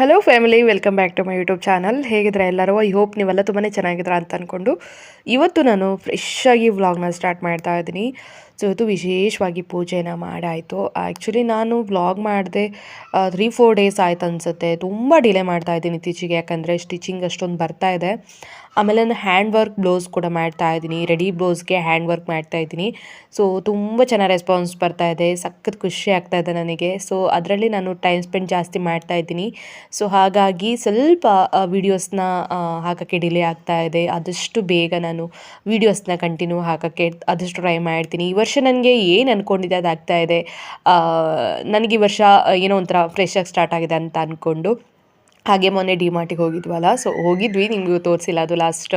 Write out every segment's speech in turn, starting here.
Hello family welcome back to my YouTube channel ಹೇಗಿದ್ರೆ ಎಲ್ಲರೂ? I hope ನೀವೆಲ್ಲ ತುಂಬಾ ಚೆನ್ನಾಗಿದ್ದೀರಾ ಅಂತ ಅಂದ್ಕೊಂಡು ಇವತ್ತು ನಾನು ಫ್ರೆಶ್ ಆಗಿ ವ್ಲಾಗ್ನ ಸ್ಟಾರ್ಟ್ ಮಾಡ್ತಾ ಇದ್ದೀನಿ. ಸೊ ಇವತ್ತು ವಿಶೇಷವಾಗಿ ಪೂಜೆನ ಮಾಡಾಯಿತು. ಆ್ಯಕ್ಚುಲಿ ನಾನು ವ್ಲಾಗ್ ಮಾಡಿದೆ ತ್ರೀ ಫೋರ್ ಡೇಸ್ ಆಯ್ತು ಅನಿಸುತ್ತೆ. ತುಂಬ ಡಿಲೇ ಮಾಡ್ತಾ ಇದ್ದೀನಿ ಇತ್ತೀಚೆಗೆ. ಯಾಕಂದರೆ ಸ್ಟಿಚಿಂಗ್ ಅಷ್ಟೊಂದು ಬರ್ತಾ ಇದೆ. ಆಮೇಲೆ ನಾನು ಹ್ಯಾಂಡ್ ವರ್ಕ್ ಬ್ಲೌಸ್ ಕೂಡ ಮಾಡ್ತಾ ಇದ್ದೀನಿ, ರೆಡಿ ಬ್ಲೌಸ್ಗೆ ಹ್ಯಾಂಡ್ ವರ್ಕ್ ಮಾಡ್ತಾ ಇದ್ದೀನಿ. ಸೊ ತುಂಬ ಚೆನ್ನಾಗಿ ರೆಸ್ಪಾನ್ಸ್ ಬರ್ತಾ ಇದೆ, ಸಖತ್ ಖುಷಿ ಆಗ್ತಾ ಇದೆ ನನಗೆ. ಸೊ ಅದರಲ್ಲಿ ನಾನು ಟೈಮ್ ಸ್ಪೆಂಡ್ ಜಾಸ್ತಿ ಮಾಡ್ತಾ ಇದ್ದೀನಿ. ಸೊ ಹಾಗಾಗಿ ಸ್ವಲ್ಪ ವೀಡಿಯೋಸ್ನ ಹಾಕೋಕ್ಕೆ ಡಿಲೇ ಆಗ್ತಾ ಇದೆ. ಆದಷ್ಟು ಬೇಗ ನಾನು ವೀಡಿಯೋಸ್ನ ಕಂಟಿನ್ಯೂ ಹಾಕೋಕ್ಕೆ, ಆದಷ್ಟು ಟ್ರೈ ಮಾಡ್ತೀನಿ. ಈ ವರ್ಷ ನನಗೆ ಏನು ಅಂದ್ಕೊಂಡಿದ್ದೆ ಅದಾಗ್ತಾ ಇದೆ. ನನಗೆ ಈ ವರ್ಷ, ಏನೋ ಒಂಥರ ಫ್ರೆಶ್ ಆಗಿ ಸ್ಟಾರ್ಟ್ ಆಗಿದೆ ಅಂತ ಅಂದ್ಕೊಂಡು ಹಾಗೆ ಮೊನ್ನೆ ಡಿ ಮಾರ್ಟಿಗೆ ಹೋಗಿದ್ವಲ್ಲ ಸೊ ಹೋಗಿದ್ವಿ. ನಿಮಗೂ ತೋರಿಸಿಲ್ಲ, ಅದು ಲಾಸ್ಟ್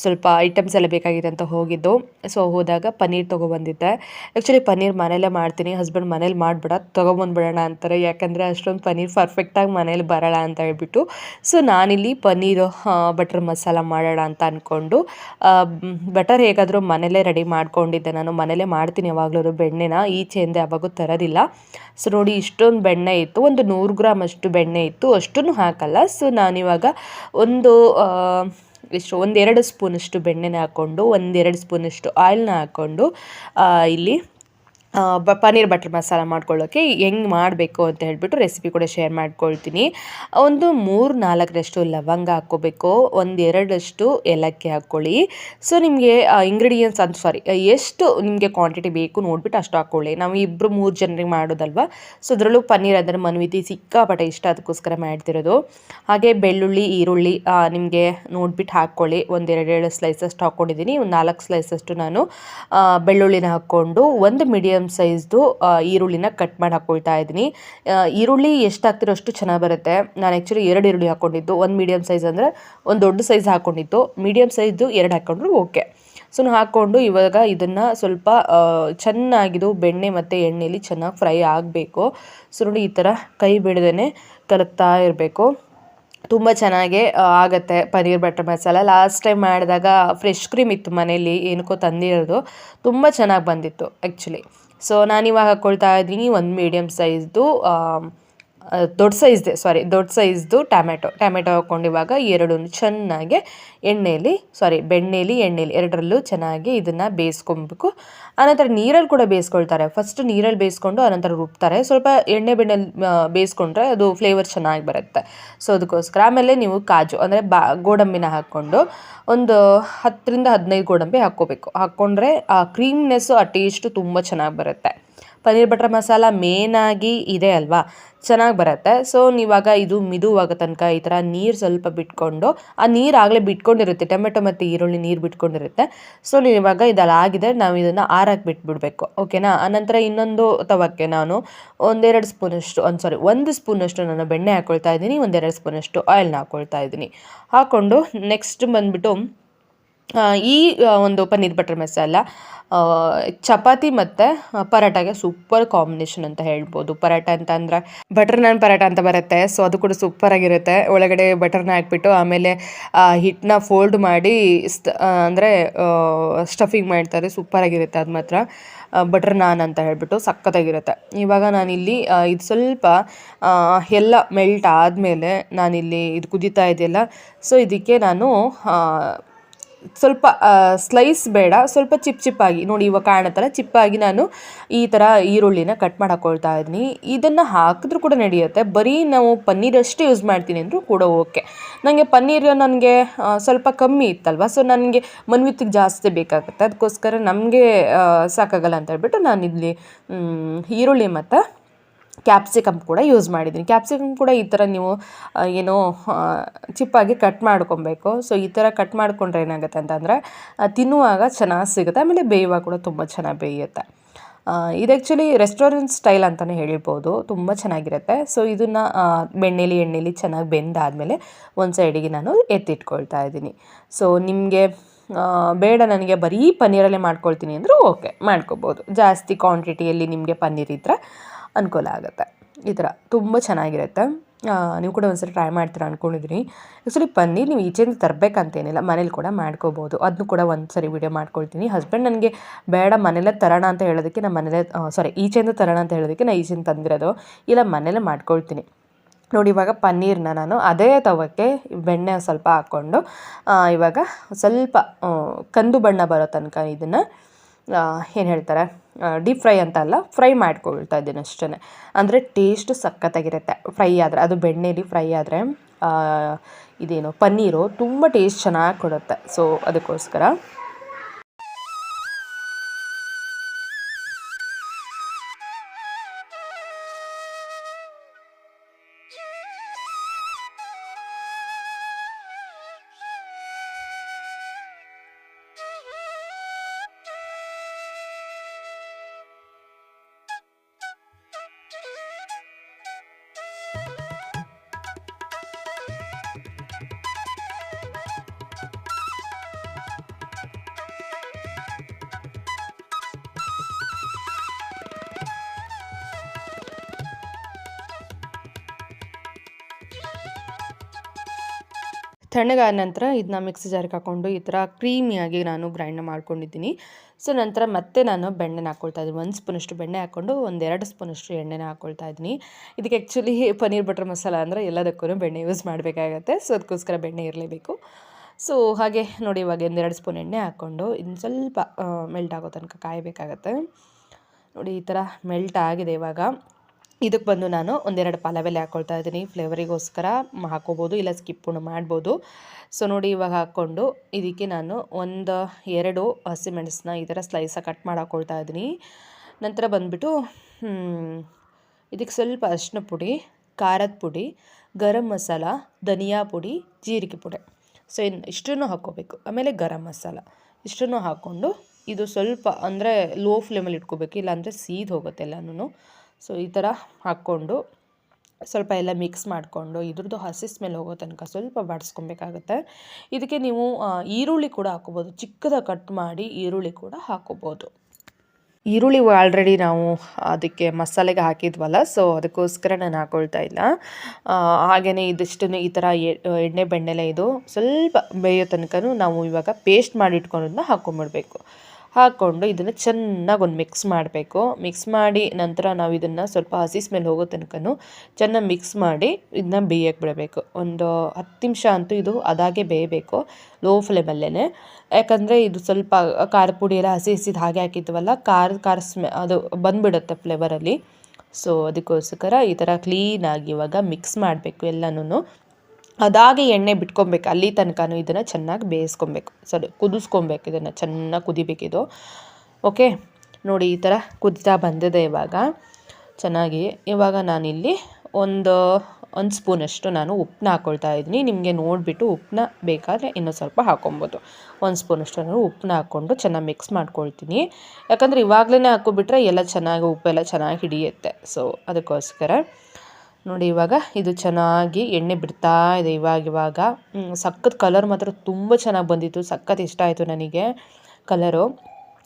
ಸ್ವಲ್ಪ ಐಟಮ್ಸ್ ಎಲ್ಲ ಬೇಕಾಗಿದೆ ಅಂತ ಹೋಗಿದ್ದು. ಸೊ ಹೋದಾಗ ಪನ್ನೀರ್ ತೊಗೊಬಂದಿದ್ದೆ. ಆ್ಯಕ್ಚುಲಿ ಪನ್ನೀರ್ ಮನೇಲೇ ಮಾಡ್ತೀನಿ ಹಸ್ಬೆಂಡ್ ಮನೇಲಿ ಮಾಡಿಬಿಡ, ತೊಗೊಬಂದ್ಬಿಡೋಣ ಅಂತಾರೆ. ಯಾಕಂದರೆ ಅಷ್ಟೊಂದು ಪನ್ನೀರ್ ಪರ್ಫೆಕ್ಟಾಗಿ ಮನೇಲಿ ಬರೋಣ ಅಂತ ಹೇಳ್ಬಿಟ್ಟು. ಸೊ ನಾನಿಲ್ಲಿ ಪನ್ನೀರ್ ಬಟರ್ ಮಸಾಲ ಮಾಡೋಣ ಅಂತ ಅಂದ್ಕೊಂಡು ಬಟರ್ ಹೇಗಾದರೂ ಮನೇಲೇ ರೆಡಿ ಮಾಡ್ಕೊಂಡಿದ್ದೆ ನಾನು. ಮನೇಲೇ ಮಾಡ್ತೀನಿ ಯಾವಾಗಲೂ ಬೆಣ್ಣೆನ ಈಚೆಯಿಂದ ಯಾವಾಗೂ ತರೋದಿಲ್ಲ. ಸೊ ನೋಡಿ ಇಷ್ಟೊಂದು ಬೆಣ್ಣೆ ಇತ್ತು, ಒಂದು ನೂರು ಗ್ರಾಮ್ ಅಷ್ಟು ಬೆಣ್ಣೆ ಇತ್ತು. ಅಷ್ಟನ್ನು ಹಾಕಲ್ಲ. ಸೊ ನಾನಿವಾಗ ಒಂದು ಎಷ್ಟು ಒಂದೆರಡು ಸ್ಪೂನಷ್ಟು ಬೆಣ್ಣೆನ ಹಾಕ್ಕೊಂಡು ಒಂದೆರಡು ಸ್ಪೂನಷ್ಟು ಆಯಿಲ್ನ ಹಾಕ್ಕೊಂಡು ಇಲ್ಲಿ ಬ, ಪನ್ನೀರ್ ಬಟರ್ ಮಸಾಲ ಮಾಡ್ಕೊಳ್ಳೋಕ್ಕೆ ಹೆಂಗೆ ಮಾಡಬೇಕು ಅಂತ ಹೇಳಿಬಿಟ್ಟು ರೆಸಿಪಿ ಕೂಡ ಶೇರ್ ಮಾಡ್ಕೊಳ್ತೀನಿ. ಒಂದು ಮೂರು ನಾಲ್ಕರಷ್ಟು ಲವಂಗ ಹಾಕ್ಕೋಬೇಕು ಒಂದೆರಡಷ್ಟು ಏಲಕ್ಕಿ ಹಾಕ್ಕೊಳ್ಳಿ. ಸೊ ನಿಮಗೆ ಇಂಗ್ರೀಡಿಯೆಂಟ್ಸ್ ಅಂತ ಸಾರಿ ಎಷ್ಟು ನಿಮಗೆ ಕ್ವಾಂಟಿಟಿ ಬೇಕು ನೋಡಿಬಿಟ್ಟು ಅಷ್ಟು ಹಾಕ್ಕೊಳ್ಳಿ. ನಾವು ಇಬ್ಬರು ಮೂರು ಜನರಿಗೆ ಮಾಡೋದಲ್ವ? ಸೊ ಅದರಲ್ಲೂ ಪನ್ನೀರ್ ಅಂದರೆ ಮನ್ವಿತಿ ಸಿಕ್ಕಾಪಟ್ಟೆ ಇಷ್ಟ, ಅದಕ್ಕೋಸ್ಕರ ಮಾಡ್ತಿರೋದು. ಹಾಗೆ ಬೆಳ್ಳುಳ್ಳಿ, ಈರುಳ್ಳಿ ನಿಮಗೆ ನೋಡ್ಬಿಟ್ಟು ಹಾಕ್ಕೊಳ್ಳಿ. ಒಂದೆರಡೆರಡು ಸ್ಲೈಸಷ್ಟು ಹಾಕ್ಕೊಂಡಿದ್ದೀನಿ. ಒಂದು ನಾಲ್ಕು ಸ್ಲೈಸಷ್ಟು ನಾನು ಬೆಳ್ಳುಳ್ಳಿನ ಹಾಕ್ಕೊಂಡು, ಒಂದು ಮೀಡಿಯಮ್ ಸೈಜ್ದು ಈರುಳ್ಳಿನ ಕಟ್ ಮಾಡಿ ಹಾಕ್ಕೊಳ್ತಾ ಇದ್ದೀನಿ. ಈರುಳ್ಳಿ ಎಷ್ಟು ಹಾಕ್ತಿರೋ ಅಷ್ಟು ಚೆನ್ನಾಗಿ ಬರುತ್ತೆ. ನಾನು ಆ್ಯಕ್ಚುಲಿ ಎರಡು ಈರುಳ್ಳಿ ಹಾಕ್ಕೊಂಡಿದ್ದು ಒಂದು ಮೀಡಿಯಮ್ ಸೈಜ್ ಅಂದರೆ ಒಂದು ದೊಡ್ಡ ಸೈಜ್ ಹಾಕ್ಕೊಂಡಿದ್ದು ಮೀಡಿಯಮ್ ಸೈಜ್ದು ಎರಡು ಹಾಕ್ಕೊಂಡ್ರು ಓಕೆ. ಸೊ ಹಾಕ್ಕೊಂಡು ಇವಾಗ ಇದನ್ನು ಸ್ವಲ್ಪ ಚೆನ್ನಾಗಿದು ಬೆಣ್ಣೆ ಮತ್ತು ಎಣ್ಣೆಲಿ ಚೆನ್ನಾಗಿ ಫ್ರೈ ಆಗಬೇಕು. ಸೊ ನೋಡಿ ಈ ಥರ ಕೈ ಬಿಡದೇ ಕಲಕ್ತಾ ಇರಬೇಕು. ತುಂಬ ಚೆನ್ನಾಗೆ ಆಗುತ್ತೆ paneer butter masala. Last time ಮಾಡಿದಾಗ ಫ್ರೆಶ್ ಕ್ರೀಮ್ ಇತ್ತು ಮನೇಲಿ. ಏನಕ್ಕೋ ತಂದಿರೋದು. ತುಂಬ ಚೆನ್ನಾಗಿ ಬಂದಿತ್ತು ಆ್ಯಕ್ಚುಲಿ ಸೊ ನಾನಿವಾಗ ಹಾಕ್ಕೊಳ್ತಾ ಇದ್ದೀನಿ ಒಂದು ಮೀಡಿಯಮ್ ಸೈಜ್ದು ದೊಡ್ಡ ಸೈಜ್ದೆ ಸಾರಿ ದೊಡ್ಡ ಸೈಜ್ದು ಟ್ಯಾಮೆಟೊ ಟೊಮೆಟೊ ಹಾಕ್ಕೊಂಡು ಇವಾಗ ಎರಡು ಚೆನ್ನಾಗಿ ಎಣ್ಣೆಯಲ್ಲಿ ಸಾರಿ ಬೆಣ್ಣೆಲಿ, ಎಣ್ಣೆಲಿ ಎರಡರಲ್ಲೂ ಚೆನ್ನಾಗಿ ಇದನ್ನು ಬೇಯಿಸ್ಕೊಬೇಕು. ಆನಂತರ ನೀರಲ್ಲಿ ಕೂಡ ಬೇಯಿಸ್ಕೊಳ್ತಾರೆ. ಫಸ್ಟ್ ನೀರಲ್ಲಿ ಬೇಯಿಸ್ಕೊಂಡು ಆನಂತರ ರುಬ್ತಾರೆ. ಸ್ವಲ್ಪ ಎಣ್ಣೆ ಬೆಣ್ಣೆಲಿ ಬೇಯಿಸ್ಕೊಂಡ್ರೆ ಅದು ಫ್ಲೇವರ್ ಚೆನ್ನಾಗಿ ಬರುತ್ತೆ. ಸೊ ಅದಕ್ಕೋಸ್ಕರ ಆಮೇಲೆ ನೀವು ಕಾಜು, ಅಂದರೆ ಬಾ, ಗೋಡಂಬಿನ ಹಾಕ್ಕೊಂಡು ಒಂದು ಹತ್ತರಿಂದ ಹದಿನೈದು ಗೋಡಂಬಿ ಹಾಕ್ಕೋಬೇಕು. ಹಾಕ್ಕೊಂಡ್ರೆ ಆ ಕ್ರೀಮ್ನೆಸ್ಸು ಆ ಟೇಸ್ಟು ತುಂಬ ಚೆನ್ನಾಗಿ ಬರುತ್ತೆ. ಪನ್ನೀರ್ ಬಟರ್ ಮಸಾಲ ಮೇನಾಗಿ ಇದೆ ಅಲ್ವಾ? ಚೆನ್ನಾಗಿ ಬರುತ್ತೆ. ಸೊ ನೀವಾಗ ಇದು ಮಿದುವಾಗ ತನಕ ಈ ಥರ ನೀರು ಸ್ವಲ್ಪ ಬಿಟ್ಕೊಂಡು, ಆ ನೀರು ಆಗಲೇ ಬಿಟ್ಕೊಂಡಿರುತ್ತೆ. ಟೊಮೆಟೊ ಮತ್ತು ಈರುಳ್ಳಿ ನೀರು ಬಿಟ್ಕೊಂಡಿರುತ್ತೆ. ಸೊ ನೀವು ಇವಾಗ ಇದೆಲ್ಲ ಆಗಿದೆ. ನಾವು ಇದನ್ನು ಆರಕ್ಕೆ ಬಿಟ್ಬಿಡ್ಬೇಕು. ಓಕೆನಾ ಆನಂತರ ಇನ್ನೊಂದು ತವಕ್ಕೆ ನಾನು ಒಂದೆರಡು ಸ್ಪೂನಷ್ಟು, ಒಂದು ಸಾರಿ ಒಂದು ಸ್ಪೂನಷ್ಟು ನಾನು ಬೆಣ್ಣೆ ಹಾಕ್ಕೊಳ್ತಾ ಇದ್ದೀನಿ, ಒಂದೆರಡು ಸ್ಪೂನಷ್ಟು ಆಯಿಲ್ನ ಹಾಕ್ಕೊಳ್ತಾ ಇದ್ದೀನಿ. ಹಾಕ್ಕೊಂಡು ನೆಕ್ಸ್ಟ್ ಬಂದುಬಿಟ್ಟು ಈ ಒಂದು ಪನ್ನೀರ್ ಬಟರ್ ಮಸಾಲ ಚಪಾತಿ ಮತ್ತು ಪರಾಟಾಗೆ ಸೂಪರ್ ಕಾಂಬಿನೇಷನ್ ಅಂತ ಹೇಳ್ಬೋದು. ಪರಾಟ ಅಂತ ಅಂದರೆ ಬಟರ್ ನಾನ್ ಪರಾಟ ಅಂತ ಬರುತ್ತೆ. ಸೊ ಅದು ಕೂಡ ಸೂಪರ್ ಆಗಿರುತ್ತೆ. ಒಳಗಡೆ ಬಟರ್ನ ಹಾಕ್ಬಿಟ್ಟು ಆಮೇಲೆ ಹಿಟ್ಟನ್ನ ಫೋಲ್ಡ್ ಮಾಡಿ ಅಂದರೆ ಸ್ಟಫಿಂಗ್ ಮಾಡ್ತಾರೆ. ಸೂಪರ್ ಆಗಿರುತ್ತೆ ಅದು ಮಾತ್ರ. ಬಟರ್ ನಾನ್ ಅಂತ ಹೇಳ್ಬಿಟ್ಟು ಸಖತ್ತಾಗಿರುತ್ತೆ. ಇವಾಗ ನಾನಿಲ್ಲಿ ಇದು ಸ್ವಲ್ಪ ಎಲ್ಲ ಮೆಲ್ಟ್ ಆದಮೇಲೆ ನಾನಿಲ್ಲಿ ಇದು ಕುದೀತಾ ಇದೆಯಲ್ಲ ಸೊ ಇದಕ್ಕೆ ನಾನು ಸ್ವಲ್ಪ ಸ್ಲೈಸ್ ಬೇಡ, ಸ್ವಲ್ಪ ಚಿಪ್ ಚಿಪ್ಪಾಗಿ. ನೋಡಿ ಇವಾಗ ಕಾಣತ್ತಲ್ಲ ಚಿಪ್ಪಾಗಿ ನಾನು ಈ ಥರ ಈರುಳ್ಳಿನ ಕಟ್ ಮಾಡಿ ಹಾಕ್ಕೊಳ್ತಾ ಇದ್ದೀನಿ. ಇದನ್ನು ಹಾಕಿದ್ರೂ ಕೂಡ ನಡೆಯುತ್ತೆ. ಬರೀ ನಾವು ಪನ್ನೀರ್ ಅಷ್ಟೇ ಯೂಸ್ ಮಾಡ್ತೀನಿ ಅಂದರೂ ಕೂಡ ಓಕೆ ನನಗೆ ಪನ್ನೀರ್ ನನಗೆ ಸ್ವಲ್ಪ ಕಮ್ಮಿ ಇತ್ತಲ್ವ? ಸೊ ನನಗೆ ಮನ್ವಿತ್ತಿಗೆ ಜಾಸ್ತಿ ಬೇಕಾಗುತ್ತೆ. ಅದಕ್ಕೋಸ್ಕರ ನಮಗೆ ಸಾಕಾಗಲ್ಲ ಅಂತ ಹೇಳ್ಬಿಟ್ಟು ನಾನು ಇಲ್ಲಿ ಈರುಳ್ಳಿ ಮತ್ತು ಕ್ಯಾಪ್ಸಿಕಮ್ ಕೂಡ ಯೂಸ್ ಮಾಡಿದ್ದೀನಿ. ಕ್ಯಾಪ್ಸಿಕಮ್ ಕೂಡ ಈ ಥರ ನೀವು ಏನೋ ಚಿಪ್ಪಾಗಿ ಕಟ್ ಮಾಡ್ಕೊಬೇಕು. ಸೊ ಈ ಥರ ಕಟ್ ಮಾಡಿಕೊಂಡ್ರೆ ಏನಾಗುತ್ತೆ ಅಂತಂದರೆ ತಿನ್ನುವಾಗ ಚೆನ್ನಾಗಿ ಸಿಗುತ್ತೆ. ಆಮೇಲೆ ಬೇಯುವಾಗ ಕೂಡ ತುಂಬ ಚೆನ್ನಾಗಿ ಬೇಯುತ್ತೆ. ಇದು ಆ್ಯಕ್ಚುಲಿ ರೆಸ್ಟೋರೆಂಟ್ ಸ್ಟೈಲ್ ಅಂತಲೇ ಹೇಳ್ಬೋದು. ತುಂಬ ಚೆನ್ನಾಗಿರುತ್ತೆ. ಸೊ ಇದನ್ನು ಬೆಣ್ಣೆಲಿ, ಎಣ್ಣೆಲಿ ಚೆನ್ನಾಗಿ ಬೆಂದಾದಮೇಲೆ ಒಂದು ಸೈಡಿಗೆ ನಾನು ಎತ್ತಿಟ್ಕೊಳ್ತಾ ಇದ್ದೀನಿ. ಸೊ ನಿಮಗೆ ಬೇಡ ನನಗೆ ಬರೀ ಪನ್ನೀರಲ್ಲೇ ಮಾಡ್ಕೊಳ್ತೀನಿ ಅಂದರೂ ಓಕೆ ಮಾಡ್ಕೋಬೋದು. ಜಾಸ್ತಿ ಕ್ವಾಂಟಿಟಿಯಲ್ಲಿ ನಿಮಗೆ ಪನ್ನೀರ್ ಇದ್ದರೆ ಅನುಕೂಲ ಆಗುತ್ತೆ. ಈ ಥರ ತುಂಬ ಚೆನ್ನಾಗಿರುತ್ತೆ. ನೀವು ಕೂಡ ಒಂದ್ಸರಿ ಟ್ರೈ ಮಾಡ್ತೀರಾ ಅಂದ್ಕೊಂಡಿದ್ದೀನಿ ಆ್ಯಕ್ಚುಲಿ ಪನ್ನೀರ್ ನೀವು ಈಚೆಯಿಂದ ತರಬೇಕಂತೇನಿಲ್ಲ ಮನೇಲಿ ಕೂಡ ಮಾಡ್ಕೋಬೋದು. ಅದನ್ನು ಕೂಡ ಒಂದ್ಸರಿ ವಿಡಿಯೋ ಮಾಡ್ಕೊಳ್ತೀನಿ. ಹಸ್ಬೆಂಡ್ ನನಗೆ ಬೇಡ ಮನೇಲೇ ತರೋಣ ಅಂತ ಹೇಳೋದಕ್ಕೆ ನಾನು ಮನೇಲೇ ಸಾರಿ ಈಚೆಯಿಂದ ತರೋಣ ಅಂತ ಹೇಳೋದಕ್ಕೆ ನಾನು ಈಚೆಯಿಂದ ತಂದಿರೋದು. ಇಲ್ಲ ಮನೇಲೇ ಮಾಡ್ಕೊಳ್ತೀನಿ. ನೋಡಿ, ಇವಾಗ ಪನ್ನೀರ್ನ ನಾನು ಅದೇ ತವಕ್ಕೆ ಬೆಣ್ಣೆ ಸ್ವಲ್ಪ ಹಾಕ್ಕೊಂಡು ಇವಾಗ ಸ್ವಲ್ಪ ಕಂದು ಬಣ್ಣ ಬರೋ ತನಕ ಇದನ್ನು ಏನು ಹೇಳ್ತಾರೆ? ಡೀಪ್ ಫ್ರೈ ಅಂತ ಅಲ್ಲ ಫ್ರೈ ಮಾಡ್ಕೊಳ್ತಾ ಇದ್ದೀನಿ ಅಷ್ಟೇ ಅಂದರೆ ಟೇಸ್ಟ್ ಸಖತ್ತಾಗಿರುತ್ತೆ. ಫ್ರೈ ಆದರೆ, ಅದು ಬೆಣ್ಣೆಯಲ್ಲಿ ಫ್ರೈ ಆದರೆ ಇದೇನು, ಪನ್ನೀರು, ತುಂಬ ಟೇಸ್ಟ್ ಚೆನ್ನಾಗಿ ಕೊಡುತ್ತೆ. ಸೊ ಅದಕ್ಕೋಸ್ಕರ ತಣ್ಣಗಾದ ನಂತರ ಇದನ್ನ ಮಿಕ್ಸಿ ಜಾರಿಗೆ ಹಾಕ್ಕೊಂಡು ಈ ಥರ ಕ್ರೀಮಿಯಾಗಿ ನಾನು ಗ್ರೈಂಡ್ ಮಾಡ್ಕೊಂಡಿದ್ದೀನಿ. ಸೊ, ನಂತರ ಮತ್ತೆ ನಾನು ಬೆಣ್ಣೆನ ಹಾಕ್ಕೊಳ್ತಾ ಇದ್ದೀನಿ. ಒಂದು ಸ್ಪೂನಷ್ಟು ಬೆಣ್ಣೆ ಹಾಕ್ಕೊಂಡು ಒಂದೆರಡು ಸ್ಪೂನಷ್ಟು ಎಣ್ಣೆನ ಹಾಕ್ಕೊಳ್ತಾ ಇದ್ದೀನಿ. ಇದಕ್ಕೆ ಆ್ಯಕ್ಚುಲಿ ಪನ್ನೀರ್ ಬಟರ್ ಮಸಾಲ ಅಂದರೆ ಎಲ್ಲದಕ್ಕೂ ಬೆಣ್ಣೆ ಯೂಸ್ ಮಾಡಬೇಕಾಗತ್ತೆ. ಸೊ, ಅದಕ್ಕೋಸ್ಕರ ಬೆಣ್ಣೆ ಇರಲೇಬೇಕು. ಸೊ, ಹಾಗೆ ನೋಡಿ ಇವಾಗ ಒಂದೆರಡು ಸ್ಪೂನ್ ಎಣ್ಣೆ ಹಾಕ್ಕೊಂಡು ಇನ್ನು ಸ್ವಲ್ಪ ಮೆಲ್ಟ್ ಆಗೋ ತನಕ ಕಾಯಬೇಕಾಗತ್ತೆ. ನೋಡಿ, ಈ ಥರ ಮೆಲ್ಟ್ ಆಗಿದೆ ಇವಾಗ. ಇದಕ್ಕೆ ಬಂದು ನಾನು ಒಂದೆರಡು ಪಲಾವೆಲೆ ಹಾಕ್ಕೊಳ್ತಾ ಇದ್ದೀನಿ. ಫ್ಲೇವರಿಗೋಸ್ಕರ ಹಾಕೋಬೋದು, ಇಲ್ಲ ಸ್ಕಿಪ್ಪು ಮಾಡ್ಬೋದು. ಸೊ ನೋಡಿ ಇವಾಗ ಹಾಕ್ಕೊಂಡು ಇದಕ್ಕೆ ನಾನು ಒಂದು, ಎರಡು ಹಸಿಮೆಣಸನ್ನ ಈ ಥರ ಸ್ಲೈಸಾಗಿ ಕಟ್ ಮಾಡಿ ಇದ್ದೀನಿ. ನಂತರ ಬಂದುಬಿಟ್ಟು ಇದಕ್ಕೆ ಸ್ವಲ್ಪ ಅರಿಶಿನ ಪುಡಿ, ಖಾರದ ಪುಡಿ, ಗರಂ ಮಸಾಲ, ಧನಿಯಾ ಪುಡಿ, ಜೀರಿಗೆ ಪುಡಿ. ಸೊ ಇನ್ನು ಇಷ್ಟನ್ನು ಹಾಕ್ಕೋಬೇಕು. ಆಮೇಲೆ ಗರಂ ಮಸಾಲ. ಇಷ್ಟನ್ನು ಹಾಕ್ಕೊಂಡು ಇದು ಸ್ವಲ್ಪ ಅಂದರೆ ಲೋ ಫ್ಲೇಮಲ್ಲಿ ಇಟ್ಕೋಬೇಕು, ಇಲ್ಲಾಂದರೆ ಸೀದ್ ಹೋಗುತ್ತೆ ಎಲ್ಲನೂ ಸೊ, ಈ ಥರ ಹಾಕ್ಕೊಂಡು ಸ್ವಲ್ಪ ಎಲ್ಲ ಮಿಕ್ಸ್ ಮಾಡಿಕೊಂಡು ಇದ್ರದ್ದು ಹಸಿ ಸ್ಮೆಲ್ ಹೋಗೋ ತನಕ ಸ್ವಲ್ಪ ಬಾಡಿಸ್ಕೊಬೇಕಾಗತ್ತೆ. ಇದಕ್ಕೆ ನೀವು ಈರುಳ್ಳಿ ಕೂಡ ಹಾಕೋಬೋದು ಚಿಕ್ಕದಾಗಿ ಕಟ್ ಮಾಡಿ ಈರುಳ್ಳಿ ಕೂಡ ಹಾಕೋಬೋದು ಈರುಳ್ಳಿ ಆಲ್ರೆಡಿ ನಾವು ಅದಕ್ಕೆ ಮಸಾಲೆಗೆ ಹಾಕಿದ್ವಲ್ಲ, ಸೊ ಅದಕ್ಕೋಸ್ಕರ ನಾನು ಹಾಕೊಳ್ತಾ ಇಲ್ಲ. ಹಾಗೆಯೇ ಇದಿಷ್ಟನ್ನು ಈ ಥರ ಎಣ್ಣೆ ಬೆಣ್ಣೆಲೆ ಇದು ಸ್ವಲ್ಪ ಬೇಯೋ ತನಕ ನಾವು ಇವಾಗ ಪೇಸ್ಟ್ ಮಾಡಿ ಇಟ್ಕೊಂಡಿದ್ದನ್ನ ಹಾಕೊಂಬಿಡ್ಬೇಕು ಹಾಕ್ಕೊಂಡು ಇದನ್ನು ಚೆನ್ನಾಗಿ ಒಂದು ಮಿಕ್ಸ್ ಮಾಡಬೇಕು. ಮಿಕ್ಸ್ ಮಾಡಿ ನಂತರ ನಾವು ಇದನ್ನು ಸ್ವಲ್ಪ ಹಸಿ ಸ್ಮೆಲ್ ಹೋಗೋ ತನಕನೂ ಚೆನ್ನಾಗಿ ಮಿಕ್ಸ್ ಮಾಡಿ ಇದನ್ನ ಬೇಯಕ್ಕೆ ಬಿಡಬೇಕು. ಒಂದು ಹತ್ತು ನಿಮಿಷ ಅಂತೂ ಇದು ಅದಾಗೆ ಬೇಯಬೇಕು ಲೋ ಫ್ಲೇಮಲ್ಲೇ ಯಾಕಂದರೆ ಇದು ಸ್ವಲ್ಪ ಖಾರ ಪುಡಿ ಎಲ್ಲ ಹಸಿ ಹಸಿದು ಹಾಗೆ ಹಾಕಿದ್ವಲ್ಲ ಖಾರ ಖಾರ ಸ್ಮೆ ಅದು ಬಂದುಬಿಡುತ್ತೆ ಫ್ಲೇವರಲ್ಲಿ ಸೊ ಅದಕ್ಕೋಸ್ಕರ ಈ ಥರ ಕ್ಲೀನಾಗಿ ಇವಾಗ ಮಿಕ್ಸ್ ಮಾಡಬೇಕು ಎಲ್ಲನೂ ಅದಾಗೆ ಎಣ್ಣೆ ಬಿಟ್ಕೊಬೇಕು. ಅಲ್ಲಿ ತನಕನೂ ಇದನ್ನು ಚೆನ್ನಾಗಿ ಬೇಯಿಸ್ಕೊಬೇಕು. ಸರಿ, ಕುದಿಸ್ಕೊಬೇಕು ಇದನ್ನು. ಚೆನ್ನಾಗಿ ಕುದಿಬೇಕಿದು. ಓಕೆ? ನೋಡಿ, ಈ ಥರ ಕುದಿತಾ ಬಂದಿದೆ ಇವಾಗ. ಚೆನ್ನಾಗಿ. ಇವಾಗ ನಾನಿಲ್ಲಿ ಒಂದು ಒಂದು ಸ್ಪೂನಷ್ಟು ನಾನು ಉಪ್ಪನ್ನ ಹಾಕ್ಕೊಳ್ತಾ ಇದ್ದೀನಿ. ನಿಮಗೆ ನೋಡಿಬಿಟ್ಟು ಉಪ್ಪನ್ನ ಬೇಕಾದರೆ ಇನ್ನೂ ಸ್ವಲ್ಪ ಹಾಕ್ಕೊಬೋದು ಒಂದು ಸ್ಪೂನಷ್ಟು ನಾನು ಉಪ್ಪನ್ನ ಹಾಕ್ಕೊಂಡು ಚೆನ್ನಾಗಿ ಮಿಕ್ಸ್ ಮಾಡ್ಕೊಳ್ತೀನಿ. ಯಾಕಂದರೆ ಇವಾಗಲೇ ಹಾಕ್ಕೊಬಿಟ್ರೆ ಎಲ್ಲ ಚೆನ್ನಾಗಿ, ಉಪ್ಪೆಲ್ಲ ಚೆನ್ನಾಗಿ ಹಿಡಿಯುತ್ತೆ. ಸೊ ಅದಕ್ಕೋಸ್ಕರ ನೋಡಿ, ಇವಾಗ ಇದು ಚೆನ್ನಾಗಿ ಎಣ್ಣೆ ಬಿಡ್ತಾ ಇದೆ. ಇವಾಗ ಇವಾಗ ಸಖತ್ ಕಲರ್ ಮಾತ್ರ ತುಂಬ ಚೆನ್ನಾಗಿ ಬಂದಿತ್ತು. ಸಖತ್ ಇಷ್ಟ ಆಯಿತು ನನಗೆ ಕಲರು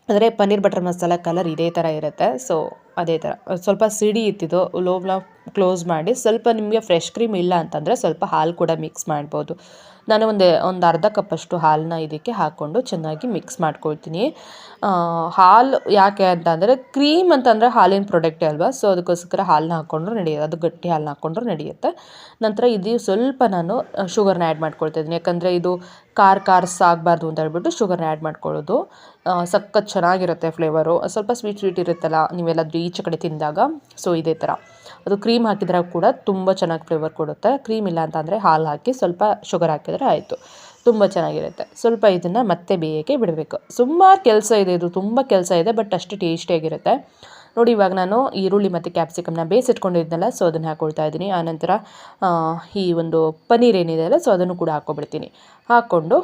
ಅಂದರೆ ಪನ್ನೀರ್ ಬಟರ್ ಮಸಾಲ ಕಲರ್ ಇದೇ ಥರ ಇರುತ್ತೆ. ಸೊ ಅದೇ ಥರ ಸ್ವಲ್ಪ ಸಿಡಿ ಇತ್ತಿದ್ದು ಲೋವ್ನ ಕ್ಲೋಸ್ ಮಾಡಿ ಸ್ವಲ್ಪ ನಿಮಗೆ ಫ್ರೆಶ್ ಕ್ರೀಮ್ ಇಲ್ಲ ಅಂತಂದರೆ ಸ್ವಲ್ಪ ಹಾಲು ಕೂಡ ಮಿಕ್ಸ್ ಮಾಡ್ಬೋದು. ನಾನು ಒಂದು ಒಂದು ಅರ್ಧ ಕಪ್ಪಷ್ಟು ಹಾಲನ್ನ ಇದಕ್ಕೆ ಹಾಕ್ಕೊಂಡು ಚೆನ್ನಾಗಿ ಮಿಕ್ಸ್ ಮಾಡ್ಕೊಳ್ತೀನಿ. ಹಾಲು ಯಾಕೆ ಅಂತಂದರೆ ಕ್ರೀಮ್ ಅಂತಂದರೆ ಹಾಲಿನ ಪ್ರಾಡಕ್ಟೇ ಅಲ್ವಾ? ಸೊ ಅದಕ್ಕೋಸ್ಕರ ಹಾಲನ್ನ ಹಾಕ್ಕೊಂಡ್ರು ನಡೆಯುತ್ತೆ. ಅದು ಗಟ್ಟಿ ಹಾಲನ್ನ ಹಾಕ್ಕೊಂಡ್ರು ನಡೆಯುತ್ತೆ. ನಂತರ ಇದು ಸ್ವಲ್ಪ ನಾನು ಶುಗರ್ನ ಆ್ಯಡ್ ಮಾಡ್ಕೊಳ್ತಾ ಇದ್ದೀನಿ ಯಾಕಂದರೆ ಇದು ಕಾರ್ ಖಾರ್ಸ್ ಆಗಬಾರ್ದು ಅಂತ ಹೇಳ್ಬಿಟ್ಟು ಶುಗರ್ನ ಆ್ಯಡ್ ಮಾಡ್ಕೊಳ್ಳೋದು. ಸಖತ್ ಚೆನ್ನಾಗಿರುತ್ತೆ ಫ್ಲೇವರು ಸ್ವಲ್ಪ ಸ್ವೀಟ್ ಸ್ವೀಟ್ ಇರುತ್ತಲ್ಲ, ನೀವೆಲ್ಲಾದರೂ ಈಚೆ ಕಡೆ ತಿಂದಾಗ. ಸೊ ಇದೇ ಥರ ಅದು ಕ್ರೀಮ್ ಹಾಕಿದ್ರೆ ಕೂಡ ತುಂಬ ಚೆನ್ನಾಗಿ ಫ್ಲೇವರ್ ಕೊಡುತ್ತೆ. ಕ್ರೀಮ್ ಇಲ್ಲ ಅಂತಂದರೆ ಹಾಲು ಹಾಕಿ ಸ್ವಲ್ಪ ಶುಗರ್ ಹಾಕಿದರೆ ಆಯಿತು. ತುಂಬ ಚೆನ್ನಾಗಿರುತ್ತೆ. ಸ್ವಲ್ಪ ಇದನ್ನು ಮತ್ತೆ ಬೇಯೋಕ್ಕೆ ಬಿಡಬೇಕು. ಸುಮಾರು ಕೆಲಸ ಇದೆ ಇದು. ತುಂಬ ಕೆಲಸ ಇದೆ ಬಟ್ ಅಷ್ಟು ಟೇಸ್ಟಿಯಾಗಿರುತ್ತೆ ನೋಡಿ, ಇವಾಗ ನಾನು ಈರುಳ್ಳಿ ಮತ್ತು ಕ್ಯಾಪ್ಸಿಕಮ್ನ ಬೇಯಿಸಿಟ್ಕೊಂಡಿದ್ನಲ್ಲ ಸೊ ಅದನ್ನು ಹಾಕ್ಕೊಳ್ತಾ ಇದ್ದೀನಿ. ಆನಂತರ ಈ ಒಂದು ಪನ್ನೀರ್ ಏನಿದೆ ಅಲ್ಲ ಸೊ ಅದನ್ನು ಕೂಡ ಹಾಕ್ಕೊಬಿಡ್ತೀನಿ ಹಾಕ್ಕೊಂಡು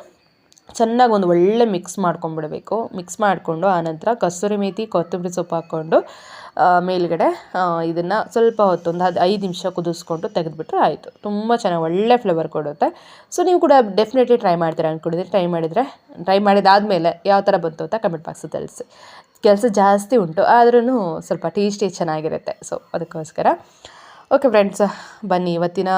ಚೆನ್ನಾಗಿ ಒಂದು ಒಳ್ಳೆ ಮಿಕ್ಸ್ ಮಾಡ್ಕೊಂಡ್ಬಿಡಬೇಕು ಮಿಕ್ಸ್ ಮಾಡಿಕೊಂಡು ಆನಂತರ ಕಸೂರಿ ಮೇಥಿ ಕೊತ್ತಂಬರಿ ಸೊಪ್ಪು ಹಾಕ್ಕೊಂಡು ಮೇಲ್ಗಡೆ ಇದನ್ನು ಸ್ವಲ್ಪ ಹೊತ್ತು ಒಂದು ಹದ್, ಐದು ನಿಮಿಷ ಕುದಿಸ್ಕೊಂಡು ತೆಗೆದುಬಿಟ್ರೆ ಆಯಿತು. ತುಂಬ ಚೆನ್ನಾಗಿ ಒಳ್ಳೆ ಫ್ಲೇವರ್ ಕೊಡುತ್ತೆ. ಸೊ ನೀವು ಕೂಡ ಡೆಫಿನೆಟ್ಲಿ ಟ್ರೈ ಮಾಡ್ತೀರಾ ಅಂದ್ಕೊಂಡಿದ್ರೆ ಟ್ರೈ ಮಾಡಿದರೆ ಟ್ರೈ ಮಾಡಿದಾದಮೇಲೆ ಯಾವ ಥರ ಬಂತು ಅಂತ ಕಮೆಂಟ್ ಬಾಕ್ಸ್ ತಿಳಿಸಿ. ಕೆಲಸ ಜಾಸ್ತಿ ಉಂಟು ಆದ್ರೂ ಸ್ವಲ್ಪ ಟೇಸ್ಟಿ ಚೆನ್ನಾಗಿರುತ್ತೆ. ಸೊ ಅದಕ್ಕೋಸ್ಕರ. ಓಕೆ ಫ್ರೆಂಡ್ಸ್ ಬನ್ನಿ. ಇವತ್ತಿನ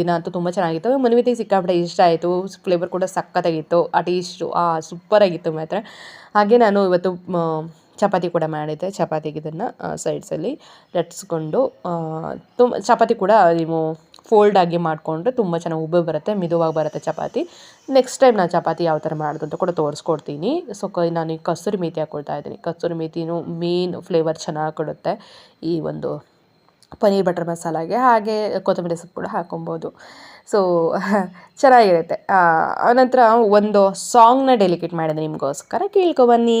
ದಿನ ಅಂತೂ ತುಂಬ ಚೆನ್ನಾಗಿತ್ತು. ಮನ್ವಿತಿಗೆ ಸಿಕ್ಕಾಪಟ್ಟೆ ಇಷ್ಟ ಆಯಿತು. ಫ್ಲೇವರ್ ಕೂಡ ಸಕ್ಕತ್ತಾಗಿತ್ತು ಆ ಟೇಸ್ಟು ಆ ಸೂಪರಾಗಿತ್ತು ಮಾತ್ರ. ಹಾಗೆ ನಾನು ಇವತ್ತು ಚಪಾತಿ ಕೂಡ ಮಾಡಿದ್ದೆ. ಚಪಾತಿಗೆ ಇದನ್ನು ಸೈಡ್ಸಲ್ಲಿ ಲಟ್ಸ್ಕೊಂಡು ತುಂಬ ಚಪಾತಿ ಕೂಡ ನೀವು ಫೋಲ್ಡ್ ಆಗಿ ಮಾಡಿಕೊಂಡ್ರೆ ತುಂಬ ಚೆನ್ನಾಗಿ ಉಬ್ಬೆ ಬರುತ್ತೆ, ಮಿದುವಾಗಿ ಬರುತ್ತೆ ಚಪಾತಿ. ನೆಕ್ಸ್ಟ್ ಟೈಮ್ ನಾನು ಚಪಾತಿ ಯಾವ ಥರ ಮಾಡೋದು ಅಂತ ಕೂಡ ತೋರಿಸ್ಕೊಡ್ತೀನಿ. ಸೊ ನಾನು ಈ ಕಸೂರಿ ಮೇಥಿ ಹಾಕ್ಕೊಳ್ತಾ ಇದ್ದೀನಿ. ಕಸೂರಿ ಮೇಥಿನೂ ಮೇನ್ ಫ್ಲೇವರ್ ಚೆನ್ನಾಗಿ ಕೊಡುತ್ತೆ ಈ ಒಂದು ಪನ್ನೀರ್ ಬಟರ್ ಮಸಾಲಾಗೆ. ಹಾಗೆ ಕೊತ್ತಂಬರಿ ಸೊಪ್ಪು ಕೂಡ ಹಾಕೊಬೋದು ಸೊ ಚೆನ್ನಾಗಿರುತ್ತೆ. ಆನಂತರ ಒಂದು ಸಾಂಗ್ನ ಡೆಲಿಕೇಟ್ ಮಾಡಿದೆ ನಿಮಗೋಸ್ಕರ. ಕೇಳ್ಕೊಬನ್ನಿ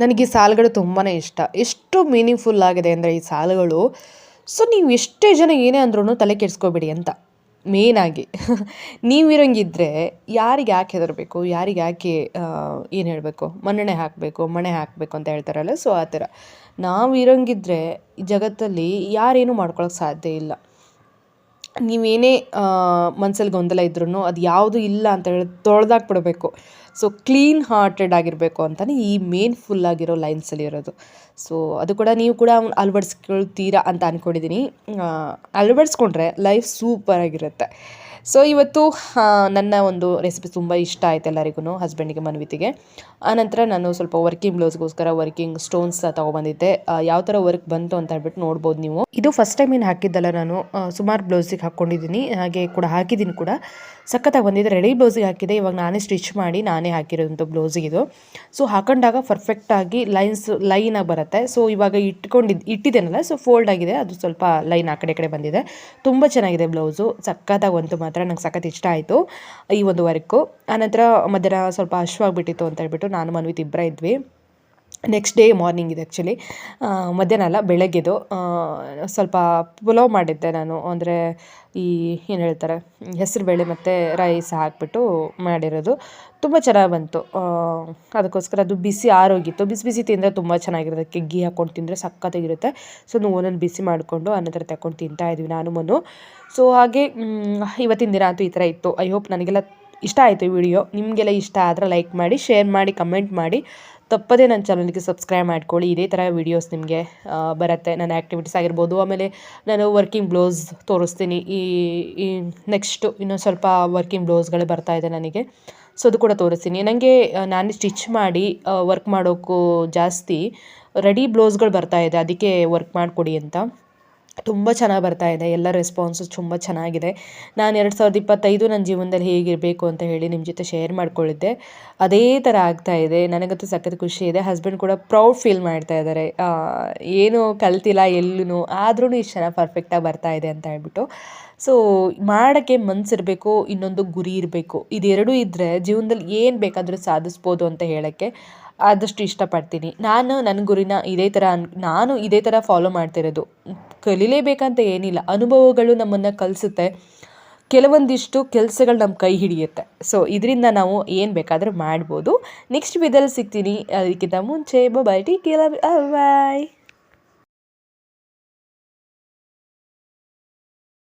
ನನಗೆ ಈ ಸಾಲುಗಳು ತುಂಬಾ ಇಷ್ಟ. ಎಷ್ಟು ಮೀನಿಂಗ್ಫುಲ್ ಆಗಿದೆ ಅಂದರೆ ಈ ಸಾಲುಗಳು. ಸೊ ನೀವು ಎಷ್ಟೇ ಜನ ಏನೇ ಅಂದ್ರೂ ತಲೆ ಕೆಡಿಸ್ಕೋಬೇಡಿ ಅಂತ. ಮೇನಾಗಿ ನೀವಿರಂಗಿದ್ರೆ ಯಾರಿಗೆ ಯಾಕೆ ಹೆದರಬೇಕು? ಯಾರಿಗೆ ಯಾಕೆ ಏನು ಹೇಳಬೇಕು? ಮಣ್ಣೆ ಹಾಕಬೇಕು, ಮಣೆ ಹಾಕಬೇಕು ಅಂತ ಹೇಳ್ತಾರಲ್ಲ ಸೊ ಆ ಥರ. ನಾವು ಇರಂಗಿದ್ರೆ ಈ ಜಗತ್ತಲ್ಲಿ ಯಾರೇನೂ ಮಾಡ್ಕೊಳಕ್ಕೆ ಸಾಧ್ಯ ಇಲ್ಲ. ನೀವೇನೇ ಮನ್ಸಲ್ಲಿ ಗೊಂದಲ ಇದ್ರೂ ಅದು ಯಾವುದು ಇಲ್ಲ ಅಂತ ಹೇಳಿ ತೊಳೆದಾಕ್ಬಿಡ್ಬೇಕು. ಸೊ ಕ್ಲೀನ್ ಹಾರ್ಟೆಡ್ ಆಗಿರಬೇಕು ಅಂತಲೇ ಈ ಮೇನ್ ಫುಲ್ ಆಗಿರೋ ಲೈನ್ಸಲ್ಲಿ ಇರೋದು. ಸೊ ಅದು ಕೂಡ ನೀವು ಕೂಡ ಅಳವಡಿಸ್ಕೊಳ್ತೀರಾ ಅಂತ ಅಂದ್ಕೊಂಡಿದ್ದೀನಿ ಅಳವಡಿಸ್ಕೊಂಡ್ರೆ ಲೈಫ್ ಸೂಪರಾಗಿರುತ್ತೆ ಸೊ ಇವತ್ತು ನನ್ನ ಒಂದು ರೆಸಿಪಿ ತುಂಬ ಇಷ್ಟ ಆಯಿತು ಎಲ್ಲರಿಗೂ ಹಸ್ಬೆಂಡಿಗೆ ಮನವಿತಿಗೆ. ಆನಂತರ ನಾನು ಸ್ವಲ್ಪ ವರ್ಕಿಂಗ್ ಬ್ಲೌಸ್ಗೋಸ್ಕರ ವರ್ಕಿಂಗ್ ಸ್ಟೋನ್ಸ್ ತೊಗೊಬಂದಿದ್ದೆ. ಯಾವ ಥರ ವರ್ಕ್ ಬಂತು ಅಂತ ಹೇಳ್ಬಿಟ್ಟು ನೋಡ್ಬೋದು ನೀವು. ಇದು ಫಸ್ಟ್ ಟೈಮ್ ಏನು ಹಾಕಿದ್ದಲ್ಲ ನಾನು ಸುಮಾರು ಬ್ಲೌಸಿಗೆ ಹಾಕ್ಕೊಂಡಿದ್ದೀನಿ ಹಾಗೆ ಕೂಡ ಹಾಕಿದ್ದೀನಿ ಕೂಡ. ಸಖತ್ತಾಗಿ ಬಂದಿದೆ. ರೆಡಿ ಬ್ಲೌಸಿಗೆ ಹಾಕಿದೆ. ಇವಾಗ ನಾನೇ ಸ್ಟಿಚ್ ಮಾಡಿ ನಾನೇ ಹಾಕಿರೋದಂಥ ಬ್ಲೌಸಿಗೆ ಇದು. ಸೊ ಹಾಕೊಂಡಾಗ ಪರ್ಫೆಕ್ಟಾಗಿ ಲೈನ್ಸ್ ಲೈನಾಗಿ ಬರುತ್ತೆ. ಸೊ ಇವಾಗ ಇಟ್ಕೊಂಡಿದ್ದು ಇಟ್ಟಿದ್ದೇನಲ್ಲ? ಸೊ ಫೋಲ್ಡ್ ಆಗಿದೆ. ಅದು ಸ್ವಲ್ಪ ಲೈನ್ ಆ ಕಡೆ ಕಡೆ ಬಂದಿದೆ. ತುಂಬ ಚೆನ್ನಾಗಿದೆ ಬ್ಲೌಸು. ಸಖತ್ತಾಗಿ ಬಂತು ಮಾತ್ರ. ನಂಗೆ ಸಖತ್ ಇಷ್ಟ ಆಯಿತು ಈ ಒಂದು ವರ್ಕು ಆನಂತರ ಮಧ್ಯಾಹ್ನ ಸ್ವಲ್ಪ ಹಶ್ವಾಗಿಬಿಟ್ಟಿತ್ತು ಅಂತ ಹೇಳ್ಬಿಟ್ಟು ನಾನು ಮನ್ವಿತ್ ಇಬ್ಬರ ಇದ್ವಿ. ನೆಕ್ಸ್ಟ್ ಡೇ ಮಾರ್ನಿಂಗ್ ಇದೆ ಆ್ಯಕ್ಚುಲಿ ಮಧ್ಯಾಹ್ನ ಅಲ್ಲ, ಬೆಳಗ್ಗೆದು. ಸ್ವಲ್ಪ ಪುಲಾವ್ ಮಾಡಿದ್ದೆ ನಾನು. ಅಂದರೆ ಈ, ಏನು ಹೇಳ್ತಾರೆ ಹೆಸರುಬೇಳೆ ಮತ್ತು ರೈಸ್ ಹಾಕ್ಬಿಟ್ಟು ಮಾಡಿರೋದು. ತುಂಬ ಚೆನ್ನಾಗಿ ಬಂತು. ಅದಕ್ಕೋಸ್ಕರ ಅದು ಬಿಸಿ ಆರೋಗಿತ್ತು. ಬಿಸಿ ಬಿಸಿ ತಿಂದರೆ ತುಂಬ ಚೆನ್ನಾಗಿರುತ್ತೆ. ಗೀ ಹಾಕ್ಕೊಂಡು ತಿಂದರೆ ಸಖತ್ತಾಗಿರುತ್ತೆ. ಸೊ ನಾವು ಒಂದೊಂದು ಬಿಸಿ ಮಾಡಿಕೊಂಡು ಅನಂತರ ತಗೊಂಡು ತಿಂತಾ ಇದ್ವಿ ನಾನು, ಮನು. ಸೊ ಹಾಗೆ ಇವತ್ತಿನ ದಿನ ಅಂತೂ ಈ ಥರ ಇತ್ತು. ಐ ಹೋಪ್ ನನಗೆಲ್ಲ ಇಷ್ಟ ಆಯಿತು ಈ ವಿಡಿಯೋ ನಿಮಗೆಲ್ಲ ಇಷ್ಟ ಆದರೆ ಲೈಕ್ ಮಾಡಿ ಶೇರ್ ಮಾಡಿ ಕಮೆಂಟ್ ಮಾಡಿ. ತಪ್ಪದೇ ನನ್ನ ಚಾನಲ್ಗೆ ಸಬ್ಸ್ಕ್ರೈಬ್ ಮಾಡ್ಕೊಳ್ಳಿ. ಇದೇ ಥರ ವೀಡಿಯೋಸ್ ನಿಮಗೆ ಬರುತ್ತೆ. ನನ್ನ ಆ್ಯಕ್ಟಿವಿಟೀಸ್ ಆಗಿರ್ಬೋದು, ಆಮೇಲೆ ನಾನು ವರ್ಕಿಂಗ್ ಬ್ಲೌಸ್ ತೋರಿಸ್ತೀನಿ. ಈ ಈ ನೆಕ್ಸ್ಟು ಇನ್ನೊಂದು ಸ್ವಲ್ಪ ವರ್ಕಿಂಗ್ ಬ್ಲೌಸ್ಗಳು ಇದೆ ನನಗೆ. ಸೊ ಅದು ಕೂಡ ತೋರಿಸ್ತೀನಿ. ನನಗೆ ನಾನು ಸ್ಟಿಚ್ ಮಾಡಿ ವರ್ಕ್ ಮಾಡೋಕ್ಕೂ ಜಾಸ್ತಿ ರೆಡಿ ಬ್ಲೌಸ್ಗಳು ಇದೆ. ಅದಕ್ಕೆ ವರ್ಕ್ ಮಾಡಿಕೊಡಿ ಅಂತ. ತುಂಬ ಚೆನ್ನಾಗಿ ಬರ್ತಾ ಇದೆ. ಎಲ್ಲ ರೆಸ್ಪಾನ್ಸು ತುಂಬ ಚೆನ್ನಾಗಿದೆ. ನಾನು ಎರಡು ಸಾವಿರದ ಇಪ್ಪತ್ತೈದು ನನ್ನ ಜೀವನದಲ್ಲಿ ಹೇಗಿರಬೇಕು ಅಂತ ಹೇಳಿ ನಿಮ್ಮ ಜೊತೆ ಶೇರ್ ಮಾಡ್ಕೊಳ್ಳಿದ್ದೆ ಅದೇ ಥರ ಆಗ್ತಾ ಇದೆ. ನನಗಂತೂ ಸಖತ್ ಖುಷಿ ಇದೆ. ಹಸ್ಬೆಂಡ್ ಕೂಡ ಪ್ರೌಡ್ ಫೀಲ್ ಮಾಡ್ತಾ ಇದ್ದಾರೆ ಏನು ಕಲ್ತಿಲ್ಲ ಎಲ್ಲೂ ಆದ್ರೂ ಇಷ್ಟು ಚೆನ್ನಾಗಿ ಪರ್ಫೆಕ್ಟಾಗಿ ಬರ್ತಾ ಇದೆ ಅಂತ ಹೇಳ್ಬಿಟ್ಟು. ಸೊ ಮಾಡೋಕ್ಕೆ ಮನಸ್ಸಿರಬೇಕು ಇನ್ನೊಂದು ಗುರಿ ಇರಬೇಕು. ಇದೆರಡೂ ಇದ್ದರೆ ಜೀವನದಲ್ಲಿ ಏನು ಬೇಕಾದರೂ ಸಾಧಿಸ್ಬೋದು ಅಂತ ಹೇಳೋಕ್ಕೆ ಆದಷ್ಟು ಇಷ್ಟಪಡ್ತೀನಿ. ನಾನು ನನ್ನ ಗುರಿನ ಇದೇ ಥರ ನಾನು ಇದೇ ಥರ ಫಾಲೋ ಮಾಡ್ತಿರೋದು. ಕಲೀಲೇಬೇಕಂತ ಏನಿಲ್ಲ. ಅನುಭವಗಳು ನಮ್ಮನ್ನು ಕಲಿಸುತ್ತೆ. ಕೆಲವೊಂದಿಷ್ಟು ಕೆಲಸಗಳು ನಮ್ಮ ಕೈ ಹಿಡಿಯುತ್ತೆ. ಸೊ ಇದರಿಂದ ನಾವು ಏನು ಬೇಕಾದರೂ ಮಾಡ್ಬೋದು. ನೆಕ್ಸ್ಟ್ ವಿದಲ್ಲಿ ಸಿಗ್ತೀನಿ. ಅದಕ್ಕಿಂತ ಮುಂಚೆ ಬಾಯ್ ಟೀ ಬಾಯ್